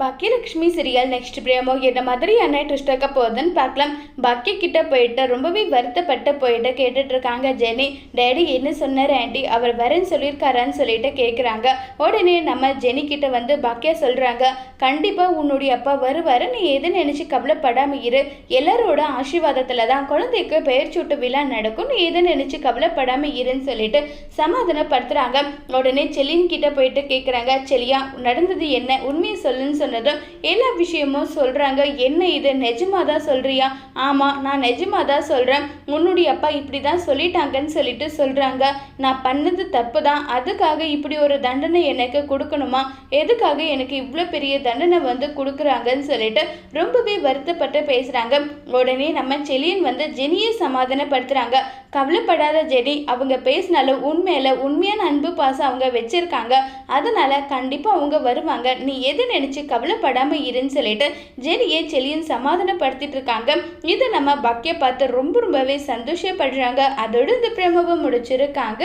Baakiyalakshmi serial next பிரேமோ என்ன மாதிரியான twist இருக்க போகுதுன்னு பார்க்கலாம். பாக்கிய கிட்ட போயிட்டு ரொம்பவே வருத்தப்பட்டு போயிட்டு கேட்டுட்டு இருக்காங்க ஜெனி. டேடி என்ன சொன்னார் ஆண்டி அவர் வரேன்னு சொல்லியிருக்காரான்னு சொல்லிட்டு கேட்குறாங்க உடனே நம்ம ஜெனி கிட்ட வந்து பாக்கியா சொல்கிறாங்க கண்டிப்பாக உன்னுடைய அப்பா வருவார். நீ எது நினச்சி கவலைப்படாமல் இரு. எல்லாரோட ஆசீர்வாதத்தில் தான் குழந்தைக்கு பெயர் சூட்டு விழா நடக்கும். நீ எது நினச்சி கவலைப்படாமல் இருன்னு சொல்லிட்டு சமாதானப்படுத்துகிறாங்க உடனே செலின் கிட்ட போயிட்டு கேட்குறாங்க செலியா நடந்தது என்ன? உண்மையை சொல்லுன்னு சொன்னதும் எல்லா விஷயமும் சொல்கிறாங்க என்ன இது? நிஜமாக தான் சொல்கிறியா ஆமாம் நான் நிஜமாக தான் சொல்கிறேன் உன்னுடைய அப்பா இப்படி தான் சொல்லிட்டாங்கன்னு சொல்லிட்டு சொல்கிறாங்க நான் பண்ணது தப்பு தான். அதுக்காக இப்படி ஒரு தண்டனை எனக்கு கொடுக்கணுமா? எதுக்காக எனக்கு இவ்வளோ பெரிய தண்டனை வந்து கொடுக்குறாங்கன்னு சொல்லிட்டு ரொம்பவே வருத்தப்பட்டு பேசுகிறாங்க உடனே நம்ம செலியன் வந்து ஜெனியை சமாதானப்படுத்துகிறாங்க கவலைப்படாத ஜெனி அவங்க பேசினாலும் உண்மையில உண்மையான அன்பு பாசம் அவங்க வச்சிருக்காங்க. அதனால கண்டிப்பாக அவங்க வருவாங்க. நீ எது நினச்சி கவலைப்படாமல் இருன்னு சொல்லிட்டு ஜெனியை செலியன் சமாதானப்படுத்திட்டு இருக்காங்க இதை நம்ம பக்கிய பார்த்து ரொம்ப ரொம்பவே சந்தோஷப்படுறாங்க. அதோடு இந்த பிரமவை முடிச்சிருக்காங்க.